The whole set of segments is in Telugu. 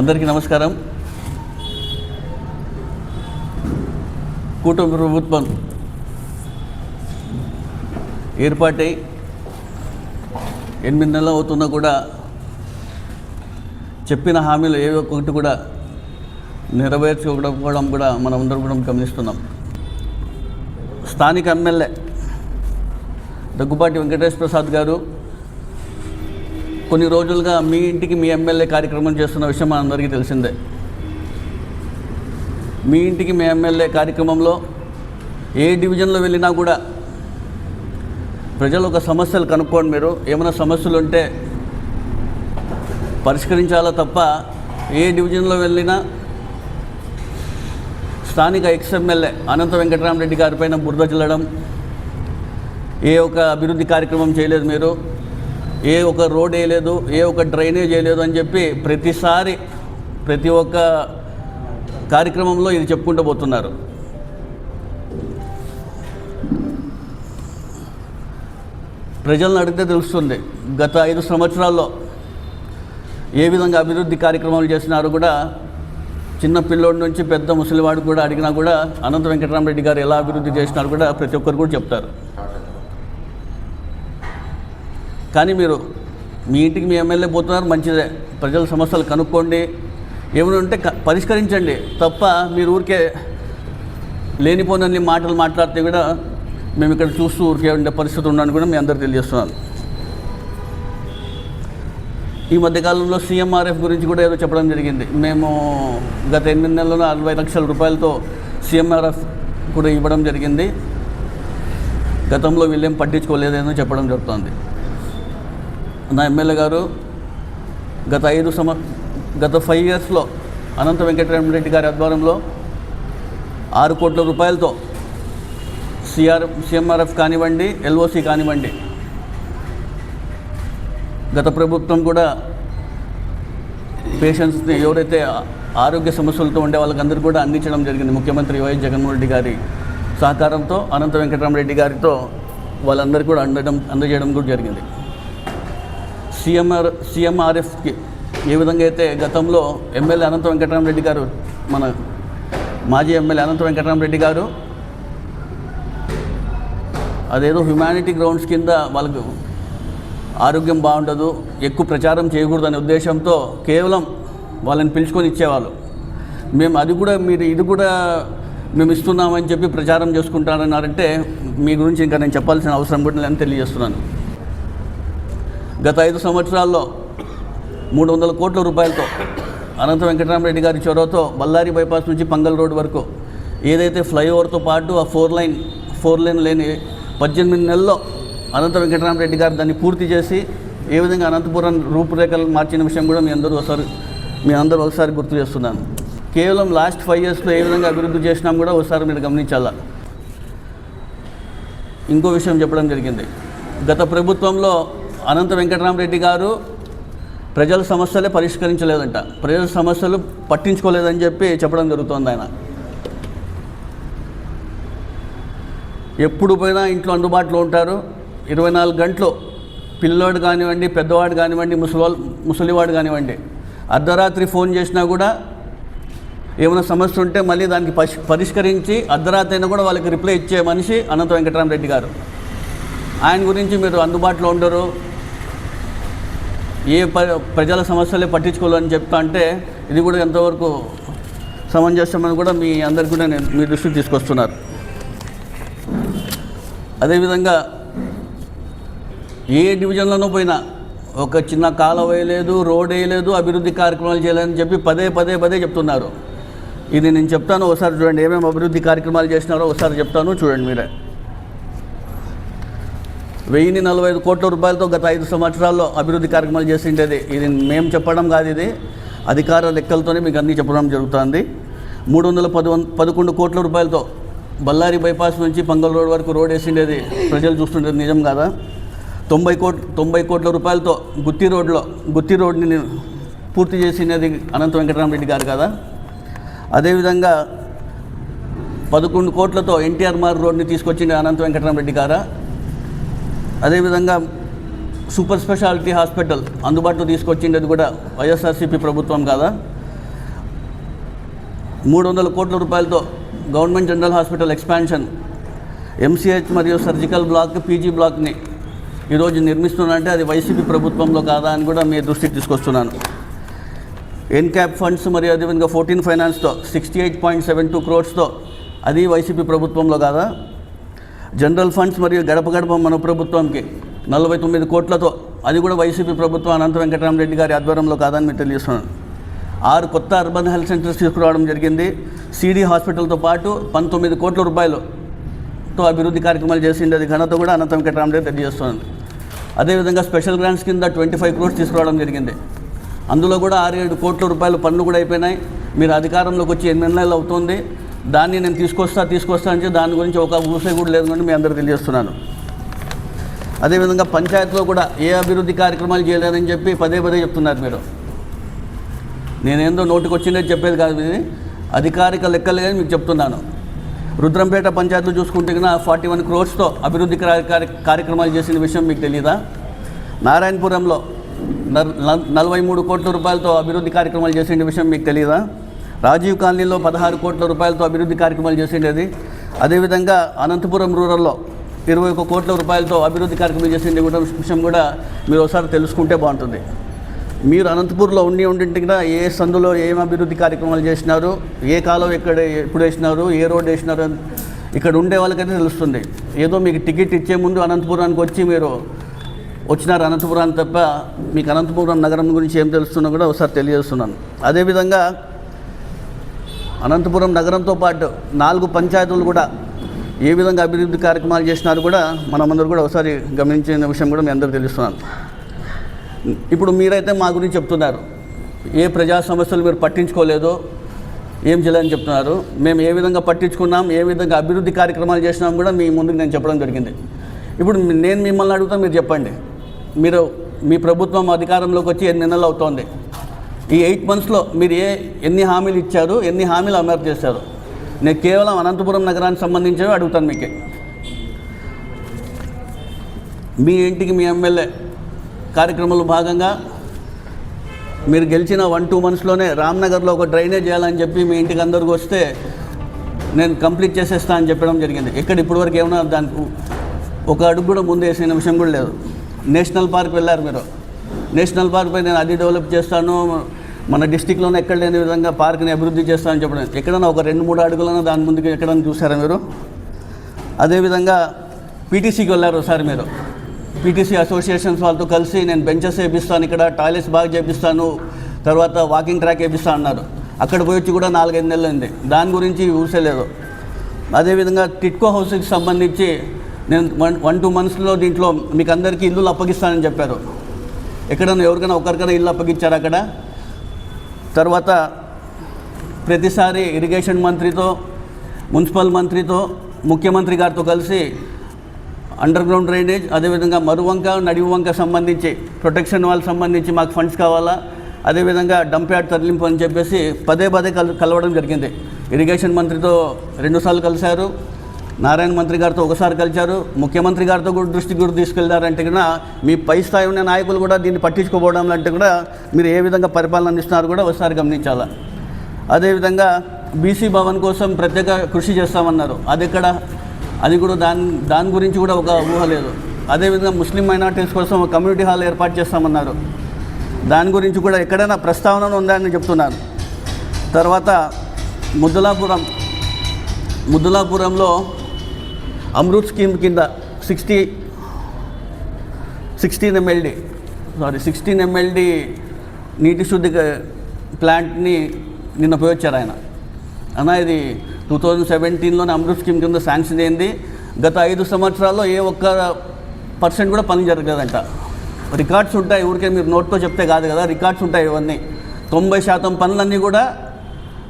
అందరికీ నమస్కారం. కూటమి ప్రభుత్వం ఏర్పాటై ఎనిమిది నెలలు అవుతున్నా కూడా చెప్పిన హామీలు ఏ ఒక్కటి కూడా నెరవేర్చుకోవడం కూడా మనం అందరం కూడా గమనిస్తున్నాం. స్థానిక ఎమ్మెల్యే దగ్గుపాటి వెంకటేష్ ప్రసాద్ గారు కొన్ని రోజులుగా మీ ఇంటికి మీ ఎమ్మెల్యే కార్యక్రమం చేస్తున్న విషయం మనందరికీ తెలిసిందే. మీ ఇంటికి మీ ఎమ్మెల్యే కార్యక్రమంలో ఏ డివిజన్లో వెళ్ళినా కూడా ప్రజలు ఒక సమస్యలు కనుక్కోండి మీరు. ఏమైనా సమస్యలు ఉంటే పరిష్కరించాలా తప్ప ఏ డివిజన్లో వెళ్ళినా స్థానిక ఎక్స్ ఎమ్మెల్యే అనంత వెంకటరామరెడ్డి గారిపైన బురద చల్లడం ఏ ఒక అభివృద్ధి కార్యక్రమం చేయలేదు మీరు. ఏ ఒక రోడ్ వేయలేదు ఏ ఒక డ్రైనేజ్ వేయలేదు అని చెప్పి ప్రతిసారి ప్రతి ఒక్క కార్యక్రమంలో ఇది చెప్పుకుంటూ పోతున్నారు. ప్రజలను అడిగితే తెలుస్తుంది గత ఐదు సంవత్సరాల్లో ఏ విధంగా అభివృద్ధి కార్యక్రమాలు చేసినారు కూడా చిన్న పిల్లోడి నుంచి పెద్ద ముసలివాడు కూడా అడిగినా కూడా అనంత వెంకటరామరెడ్డి గారు ఎలా అభివృద్ధి చేసినారు కూడా ప్రతి ఒక్కరు కూడా చెప్తారు. కానీ మీరు మీ ఇంటికి మీ ఎమ్మెల్యే పోతున్నారు మంచిదే. ప్రజల సమస్యలు కనుక్కోండి. ఏమైనా ఉంటే క- పరిష్కరించండి. తప్ప మీరు ఊరికే లేనిపోనన్ని మాటలు మాట్లాడితే కూడా మేము ఇక్కడ చూస్తూ ఊరికే ఉండే పరిస్థితి ఉన్నాను కూడా మీ అందరికి తెలియజేస్తున్నాను. ఈ మధ్యకాలంలో సీఎంఆర్ఎఫ్ గురించి కూడా ఏదో చెప్పడం జరిగింది. మేము గత ఎనిమిది నెలల్లో అరవై లక్షల రూపాయలతో సీఎంఆర్ఎఫ్ కూడా ఇవ్వడం జరిగింది. గతంలో వీళ్ళేం పట్టించుకోలేదేనో చెప్పడం జరుగుతుంది. నా ఎమ్మెల్యే గారు గత ఐదు సంవ గత ఫైవ్ ఇయర్స్లో అనంత వెంకటరామరెడ్డి గారి ఆధ్వర్యంలో ఆరు కోట్ల రూపాయలతో సిఆర్ సిఎంఆర్ఎఫ్ కానివ్వండి ఎల్ఓసి కానివ్వండి గత ప్రభుత్వం కూడా పేషెంట్స్ని ఎవరైతే ఆరోగ్య సమస్యలతో ఉండే వాళ్ళకందరూ కూడా అందించడం జరిగింది. ముఖ్యమంత్రి వైఎస్ జగన్మోహన్ రెడ్డి గారి సహకారంతో అనంత వెంకటరామరెడ్డి గారితో వాళ్ళందరికీ కూడా అందడం అందజేయడం కూడా జరిగింది. సిఎంఆర్ సిఎంఆర్ఎఫ్కి ఏ విధంగా అయితే గతంలో ఎమ్మెల్యే అనంత వెంకటరామరెడ్డి గారు మన మాజీ ఎమ్మెల్యే అనంత వెంకటరామరెడ్డి గారు అదేదో హ్యుమానిటీ గ్రౌండ్స్ కింద వాళ్ళకు ఆరోగ్యం బాగుండదు ఎక్కువ ప్రచారం చేయకూడదు అనే ఉద్దేశంతో కేవలం వాళ్ళని పిలుచుకొని ఇచ్చేవాళ్ళు. మేము అది కూడా మీరు ఇది కూడా మేము ఇస్తున్నామని చెప్పి ప్రచారం చేసుకుంటారన్నారంటే మీ గురించి ఇంకా నేను చెప్పాల్సిన అవసరం కూడా లేదని తెలియజేస్తున్నాను. గత ఐదు సంవత్సరాల్లో మూడు వందల కోట్ల రూపాయలతో అనంత వెంకటరామరెడ్డి గారి చొరవతో బళ్ళారి బైపాస్ నుంచి పంగల్ రోడ్ వరకు ఏదైతే ఫ్లైఓవర్తో పాటు ఆ ఫోర్ లైన్ ఫోర్ లైన్ లేని పద్దెనిమిది నెలల్లో అనంత వెంకటరామరెడ్డి గారు దాన్ని పూర్తి చేసి ఏ విధంగా అనంతపురం రూపురేఖలు మార్చిన విషయం కూడా మీ అందరూ ఒకసారి మీ అందరూ ఒకసారి గుర్తు చేస్తున్నాను. కేవలం లాస్ట్ ఫైవ్ ఇయర్స్లో ఏ విధంగా అభివృద్ధి చేసినాం కూడా ఒకసారి మీరు గమనించాలా? ఇంకో విషయం చెప్పడం జరిగింది. గత ప్రభుత్వంలో అనంత వెంకటరామరెడ్డి గారు ప్రజల సమస్యలే పరిష్కరించలేదంట. ప్రజల సమస్యలు పట్టించుకోలేదని చెప్పి చెప్పడం జరుగుతోంది ఆయన. ఎప్పుడు పోయినా ఇంట్లో అందుబాటులో ఉంటారు. ఇరవై నాలుగు గంటలు పిల్లోడు కానివ్వండి పెద్దవాడు కానివ్వండి ముసలివాళ్ళు ముసలివాడు కానివ్వండి అర్ధరాత్రి ఫోన్ చేసినా కూడా ఏమైనా సమస్య ఉంటే మళ్ళీ దానికి పరి పరిష్కరించి అర్ధరాత్రి అయినా కూడా వాళ్ళకి రిప్లై ఇచ్చే మనిషి అనంత వెంకటరామరెడ్డి గారు. ఆయన గురించి మీరు అందుబాటులో ఉండరు. ఏ ప ప్రజల సమస్యలే పట్టించుకోవాలని చెప్తా అంటే ఇది కూడా ఎంతవరకు సమంజసమని కూడా మీ అందరికి కూడా నేను మీ దృష్టికి తీసుకొస్తున్నారు. అదేవిధంగా ఏ డివిజన్లోనూ పోయినా ఒక చిన్న కాలం వేయలేదు రోడ్ వేయలేదు అభివృద్ధి కార్యక్రమాలు చేయలేదని చెప్పి పదే పదే పదే చెప్తున్నారు. ఇది నేను చెప్తాను ఒకసారి చూడండి ఏమేమి అభివృద్ధి కార్యక్రమాలు చేసినారో ఒకసారి చెప్తాను చూడండి మీరే. వెయ్యిన్ని నలభై ఐదు కోట్ల రూపాయలతో గత ఐదు సంవత్సరాల్లో అభివృద్ధి కార్యక్రమాలు చేసిండేది. ఇది మేము చెప్పడం కాదు ఇది. అధికార లెక్కలతోనే మీకు అన్నీ చెప్పడం జరుగుతుంది. మూడు వందల పది పదకొండు కోట్ల రూపాయలతో బళ్ళారి బైపాస్ నుంచి పంగల్ రోడ్ వరకు రోడ్ వేసిండేది ప్రజలు చూస్తుండేది నిజం కాదా? తొంభై కోట్ తొంభై కోట్ల రూపాయలతో గుత్తి రోడ్లో గుత్తి రోడ్ని పూర్తి చేసినది అనంత వెంకటరామరెడ్డి గారు కదా? అదేవిధంగా పదకొండు కోట్లతో ఎన్టీఆర్ మార్ రోడ్ని తీసుకొచ్చింది అనంత వెంకటరామరెడ్డి గారా? అదేవిధంగా సూపర్ స్పెషాలిటీ హాస్పిటల్ అందుబాటులో తీసుకొచ్చిండేది కూడా వైఎస్ఆర్సీపీ ప్రభుత్వం కాదా? మూడు వందల కోట్ల రూపాయలతో government general hospital expansion. MCH మరియు సర్జికల్ బ్లాక్ పీజీ బ్లాక్ని ఈరోజు నిర్మిస్తున్నానంటే అది వైసీపీ ప్రభుత్వంలో కాదా అని కూడా మీ దృష్టికి తీసుకొస్తున్నాను. ఎన్క్యాప్ ఫండ్స్ మరియు అదేవిధంగా fourteen ఫైనాన్స్తో sixty eight point seven two క్రోడ్స్తో అది వైసీపీ ప్రభుత్వంలో కాదా? జనరల్ ఫండ్స్ మరియు గడప గడప మన ప్రభుత్వంకి నలభై తొమ్మిది కోట్లతో అది కూడా వైసీపీ ప్రభుత్వం అనంత వెంకటరామరెడ్డి గారి ఆధ్వర్యంలో కాదని మీకు తెలియజేస్తున్నాను ఆరు కొత్త అర్బన్ హెల్త్ సెంటర్స్ తీసుకురావడం జరిగింది. సిడి హాస్పిటల్తో పాటు పంతొమ్మిది కోట్ల రూపాయలతో అభివృద్ధి కార్యక్రమాలు చేసింది. అది ఘనత కూడా అనంత వెంకటరామరెడ్డి తెలియజేస్తున్నాను అదేవిధంగా స్పెషల్ గ్రాంట్స్ కింద ట్వంటీ ఫైవ్ క్రోర్స్ తీసుకురావడం జరిగింది. అందులో కూడా ఆరు ఏడు కోట్ల రూపాయలు పన్ను కూడా అయిపోయినాయి. మీరు అధికారంలోకి వచ్చి ఎనిమిది నెలలు అవుతుంది. దాన్ని నేను తీసుకొస్తా తీసుకొస్తా అంటే దాని గురించి ఒక ఊసే కూడా లేదు అని మీ అందరికీ తెలియజేస్తున్నాను. అదేవిధంగా పంచాయతీలో కూడా ఏ అభివృద్ధి కార్యక్రమాలు చేయలేదని చెప్పి పదే పదే చెప్తున్నారు మీరు. నేనేందో నోటికి వచ్చిందే చెప్పేది కాదు ఇది అధికారిక లెక్కలు కానీ మీకు చెప్తున్నాను. రుద్రంపేట పంచాయతీలో చూసుకుంటే కన్నా ఫార్టీ వన్ క్రోర్స్తో అభివృద్ధి కార్యక్రమాలు చేసిన విషయం మీకు తెలియదా నారాయణపురంలో నలభై మూడు కోట్ల రూపాయలతో అభివృద్ధి కార్యక్రమాలు చేసిన విషయం మీకు తెలియదా రాజీవ్ కాలనీలో పదహారు కోట్ల రూపాయలతో అభివృద్ధి కార్యక్రమాలు చేసిండేది అదేవిధంగా అనంతపురం రూరల్లో ఇరవై ఒక కోట్ల రూపాయలతో అభివృద్ధి కార్యక్రమాలు చేసిండే కూడా విషయం కూడా మీరు ఒకసారి తెలుసుకుంటే బాగుంటుంది. మీరు అనంతపూర్లో ఉండి ఉండింటి కూడా ఏ సందులో ఏం అభివృద్ధి కార్యక్రమాలు చేసినారు ఏ కాలం ఎక్కడ ఎప్పుడు వేసినారు ఏ రోడ్ వేసినారు అని ఇక్కడ ఉండే వాళ్ళకైతే తెలుస్తుంది. ఏదో మీకు టికెట్ ఇచ్చే ముందు అనంతపురానికి వచ్చి మీరు వచ్చినారు అనంతపురాన్ని తప్ప మీకు అనంతపురం నగరం గురించి ఏం తెలుస్తుందో కూడా ఒకసారి తెలియజేస్తున్నాను. అదేవిధంగా అనంతపురం నగరంతో పాటు నాలుగు పంచాయతీలు కూడా ఏ విధంగా అభివృద్ధి కార్యక్రమాలు చేసినారు కూడా మనమందరూ కూడా ఒకసారి గమనించిన విషయం కూడా మీ అందరూ తెలుస్తున్నాను. ఇప్పుడు మీరైతే మా గురించి చెప్తున్నారు. ఏ ప్రజా సమస్యలు మీరు పట్టించుకోలేదు? ఏం చేయాలని చెప్తున్నారు. మేము ఏ విధంగా పట్టించుకున్నాం? ఏ విధంగా అభివృద్ధి కార్యక్రమాలు చేసినాం కూడా మీ ముందుకు నేను చెప్పడం జరిగింది. ఇప్పుడు నేను మిమ్మల్ని అడుగుతా మీరు చెప్పండి. మీరు మీ ప్రభుత్వం అధికారంలోకి వచ్చి ఎన్ని నెలలు అవుతోంది? ఈ ఎయిట్ మంత్స్లో మీరు ఏ ఎన్ని హామీలు ఇచ్చారు ఎన్ని హామీలు అమలు చేశారు? నేను కేవలం అనంతపురం నగరానికి సంబంధించినవి అడుగుతాను మీకే. మీ ఇంటికి మీ ఎమ్మెల్యే కార్యక్రమంలో భాగంగా మీరు గెలిచిన వన్ టూ మంత్స్లోనే రామ్నగర్లో ఒక డ్రైనేజ్ చేయాలని చెప్పి మీ ఇంటికి అందరికి వస్తే నేను కంప్లీట్ చేసేస్తా అని చెప్పడం జరిగింది. ఎక్కడ ఇప్పటివరకు ఏమైనా దానికి ఒక అడుగు కూడా ముందు వేసిన విషయం కూడా లేదు. నేషనల్ పార్క్ వెళ్ళారు మీరు. నేషనల్ పార్క్ పై నేను అది డెవలప్ చేస్తాను మన డిస్టిక్లోనే ఎక్కడ లేని విధంగా పార్క్ని అభివృద్ధి చేస్తానని చెప్పడం. ఎక్కడైనా ఒక రెండు మూడు అడుగులను దాని ముందుకు ఎక్కడైనా చూసారా మీరు? అదేవిధంగా పీటీసీకి వెళ్ళారు ఒకసారి మీరు. పీటీసీ అసోసియేషన్స్ వాళ్ళతో కలిసి నేను బెంచెస్ వేపిస్తాను ఇక్కడ టాయిలెట్స్ బాగా చేపిస్తాను తర్వాత వాకింగ్ ట్రాక్ వేపిస్తాను అన్నారు. అక్కడ పోయి వచ్చి కూడా నాలుగైదు నెలలు అయింది. దాని గురించి ఊసలేదు అదేవిధంగా టిట్కో హౌస్కి సంబంధించి నేను వన్ వన్ టూ మంత్స్లో దీంట్లో మీకు అందరికీ ఇల్లులు అప్పగిస్తానని చెప్పారు. ఎక్కడైనా ఎవరికైనా ఒకరికైనా ఇల్లు అప్పగించారు అక్కడ? తర్వాత ప్రతిసారి ఇరిగేషన్ మంత్రితో మున్సిపల్ మంత్రితో ముఖ్యమంత్రి గారితో కలిసి అండర్ గ్రౌండ్ డ్రైనేజ్ అదేవిధంగా మరువంక నడివంక వంక సంబంధించి ప్రొటెక్షన్ వాళ్ళకి సంబంధించి మాకు ఫండ్స్ కావాలా అదేవిధంగా డంప్ యార్డ్ తరలింపు అని చెప్పేసి పదే పదే కల్ కలవడం జరిగింది. ఇరిగేషన్ మంత్రితో రెండుసార్లు కలిశారు. నారాయణ మంత్రి గారితో ఒకసారి కలిశారు. ముఖ్యమంత్రి గారితో కూడా దృష్టి కూడా తీసుకెళ్ళారంటే కూడా మీ పై స్థాయి ఉన్న నాయకులు కూడా దీన్ని పట్టించుకోవడం అంటే కూడా మీరు ఏ విధంగా పరిపాలన అందిస్తున్నారు కూడా ఒకసారి గమనించాలా? అదేవిధంగా బీసీ భవన్ కోసం ప్రత్యేక కృషి చేస్తామన్నారు. అది ఎక్కడ? అది కూడా దాని దాని గురించి కూడా ఒక ఊహ లేదు. అదేవిధంగా ముస్లిం మైనార్టీస్ కోసం ఒక కమ్యూనిటీ హాల్ ఏర్పాటు చేస్తామన్నారు. దాని గురించి కూడా ఎక్కడైనా ప్రస్తావన ఉందని చెప్తున్నారు. చెప్తున్నాను తర్వాత ముద్దలాపురం ముద్దలాపురంలో అమృత్ స్కీమ్ కింద sixty sixteen MLD sorry sixteen MLD నీటి శుద్ధి ప్లాంట్ని నిన్న పోయి ఆయన. అన్న ఇది టూ థౌజండ్ సెవెంటీన్లోనే అమృత్ స్కీమ్ కింద శాంక్షన్ అయింది. గత ఐదు సంవత్సరాల్లో ఏ ఒక్క పర్సెంట్ కూడా పని జరగదంట రికార్డ్స్ ఉంటాయి ఊరికే మీరు నోట్తో చెప్తే కాదు కదా రికార్డ్స్ ఉంటాయి ఇవన్నీ. తొంభై శాతం పనులన్నీ కూడా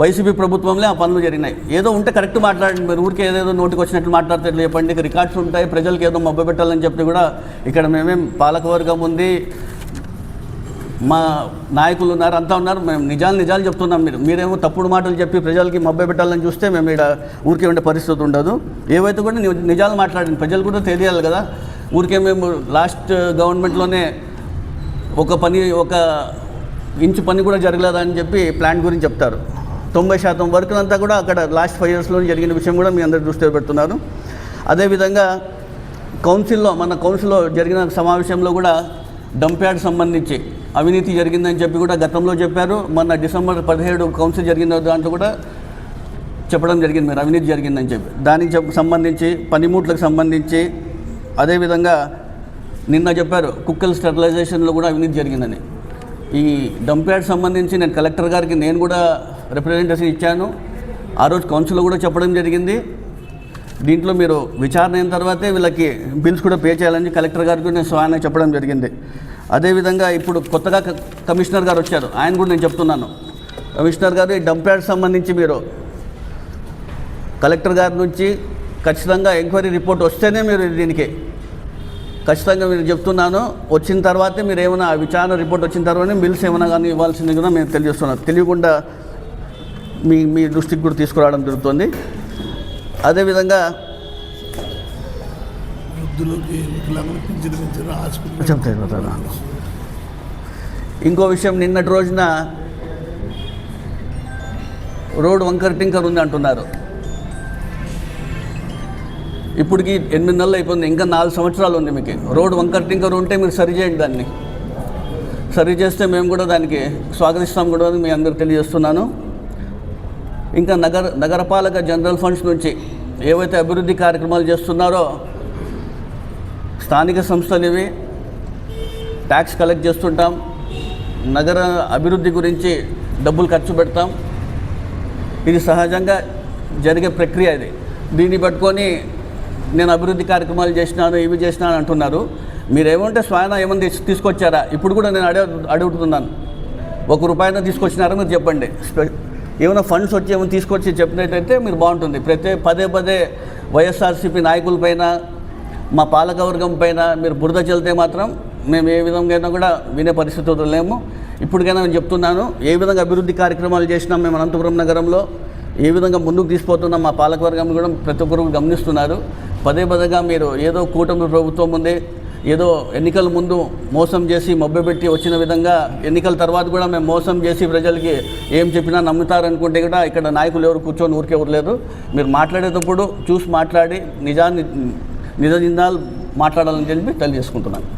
వైసీపీ ప్రభుత్వంలో ఆ పనులు జరిగినాయి. ఏదో ఉంటే కరెక్ట్ మాట్లాడండి మీరు. ఊరికే ఏదేదో నోటికి వచ్చినట్లు మాట్లాడితే చెప్పండి రికార్డ్స్ ఉంటాయి. ప్రజలకు ఏదో మబ్బ పెట్టాలని చెప్పి కూడా ఇక్కడ మేమేం పాలకవర్గం ఉంది. మా నాయకులు ఉన్నారు అంతా ఉన్నారు. మేము నిజాలు నిజాలు చెప్తున్నాం మీరు. మీరేమో తప్పుడు మాటలు చెప్పి ప్రజలకి మబ్బ పెట్టాలని చూస్తే మేము ఇక్కడ ఊరికే ఉండే పరిస్థితి ఉండదు. ఏవైతే కూడా నిజాలు మాట్లాడండి. ప్రజలు కూడా తెలియాలి కదా. ఊరికే మేము లాస్ట్ గవర్నమెంట్లోనే ఒక పని ఒక ఇంచు పని కూడా జరగలేదని చెప్పి ప్లాంట్ గురించి చెప్తారు. తొంభై శాతం వర్క్లంతా కూడా అక్కడ లాస్ట్ ఫైవ్ ఇయర్స్లో జరిగిన విషయం కూడా మీ అందరు దృష్టిలో పెడుతున్నారు. అదేవిధంగా కౌన్సిల్లో మన కౌన్సిల్లో జరిగిన సమావేశంలో కూడా డంప్యాడ్ సంబంధించి అవినీతి జరిగిందని చెప్పి కూడా గతంలో చెప్పారు. మొన్న డిసెంబర్ పదిహేడు కౌన్సిల్ జరిగిన దాంట్లో కూడా చెప్పడం జరిగింది. మీరు అవినీతి జరిగిందని చెప్పి. దానికి సంబంధించి పనిముట్లకు సంబంధించి అదేవిధంగా నిన్న చెప్పారు కుక్కల స్టెరిలైజేషన్లో కూడా అవినీతి జరిగిందని. ఈ డంప్ యార్డ్ సంబంధించి నేను కలెక్టర్ గారికి నేను కూడా రిప్రజెంటేషన్ ఇచ్చాను. ఆ రోజు కౌన్సిల్లో కూడా చెప్పడం జరిగింది. దీంట్లో మీరు విచారణ అయిన తర్వాతే వీళ్ళకి బిల్స్ కూడా పే చేయాలని కలెక్టర్ గారికి నేను స్వయాన్ని చెప్పడం జరిగింది. అదేవిధంగా ఇప్పుడు కొత్తగా క- కమిషనర్ గారు వచ్చారు. ఆయన కూడా నేను చెప్తున్నాను. కమిషనర్ గారు ఈ డంప్ యార్డ్ సంబంధించి మీరు కలెక్టర్ గారి నుంచి ఖచ్చితంగా ఎంక్వైరీ రిపోర్ట్ వస్తేనే మీరు దీనికి ఖచ్చితంగా మీరు చెప్తున్నాను. వచ్చిన తర్వాతే మీరు ఏమైనా విచారణ రిపోర్ట్ వచ్చిన తర్వాతే బిల్స్ ఏమైనా కానీ ఇవ్వాల్సింది కూడా మేము తెలియజేస్తున్నాం. తెలియకుండా మీ మీ దృష్టికి కూడా తీసుకురావడం జరుగుతుంది. అదేవిధంగా. ఇంకో విషయం నిన్నటి రోజున రోడ్ వంకర్ టింకర్ ఉంది అంటున్నారు. ఇప్పటికి ఎనిమిది నెలలు అయిపోయింది ఇంకా నాలుగు సంవత్సరాలు ఉంది మీకు. రోడ్ వంకర్ టింకర్ ఉంటే మీరు సరి చేయండి దాన్ని. సరి చేస్తే మేము కూడా దానికి స్వాగతిస్తాం కూడా అని మీ అందరికి తెలియజేస్తున్నాను. ఇంకా నగర నగరపాలక జనరల్ ఫండ్స్ నుంచి ఏవైతే అభివృద్ధి కార్యక్రమాలు చేస్తున్నారో స్థానిక సంస్థలు ఇవి ట్యాక్స్ కలెక్ట్ చేస్తుంటాం నగర అభివృద్ధి గురించి డబ్బులు ఖర్చు పెడతాం. ఇది సహజంగా జరిగే ప్రక్రియ ఇది. దీన్ని పట్టుకొని నేను అభివృద్ధి కార్యక్రమాలు చేసినాను ఇవి చేసినాను అంటున్నారు. మీరు ఏమంటే స్వయం ఏమైనా తీసుకొచ్చారా? ఇప్పుడు కూడా నేను అడే అడుగుతున్నాను. ఒక రూపాయన తీసుకొచ్చినారా మీరు చెప్పండి. ఏమైనా ఫండ్స్ వచ్చి ఏమైనా తీసుకొచ్చి చెప్పినట్టయితే మీరు బాగుంటుంది. ప్రతి పదే పదే వైఎస్ఆర్సీపీ నాయకులపైన మా పాలకవర్గం పైన మీరు బురద చెల్లితే మాత్రం మేము ఏ విధంగా కూడా వినే పరిస్థితుల్లో లేము. ఇప్పటికైనా నేను చెప్తున్నాను ఏ విధంగా అభివృద్ధి కార్యక్రమాలు చేసినాం మేము అనంతపురం నగరంలో ఏ విధంగా ముందుకు తీసుకుపోతున్నాం మా పాలకవర్గం కూడా ప్రతి ఒక్కరు గమనిస్తున్నారు. పదే పదేగా మీరు ఏదో కూటమి ప్రభుత్వం ఉంది ఏదో ఎన్నికల ముందు మోసం చేసి మభ్యపెట్టి వచ్చిన విధంగా ఎన్నికల తర్వాత కూడా మేము మోసం చేసి ప్రజలకి ఏం చెప్పినా నమ్ముతారనుకుంటే కూడా ఇక్కడ నాయకులు ఎవరు కూర్చొని ఊరికే ఎవరు లేరు మీరు మాట్లాడేటప్పుడు చూసి మాట్లాడి నిజాన్ని నిజ నిందాలు మాట్లాడాలని చెప్పి తెలియజేసుకుంటున్నాను.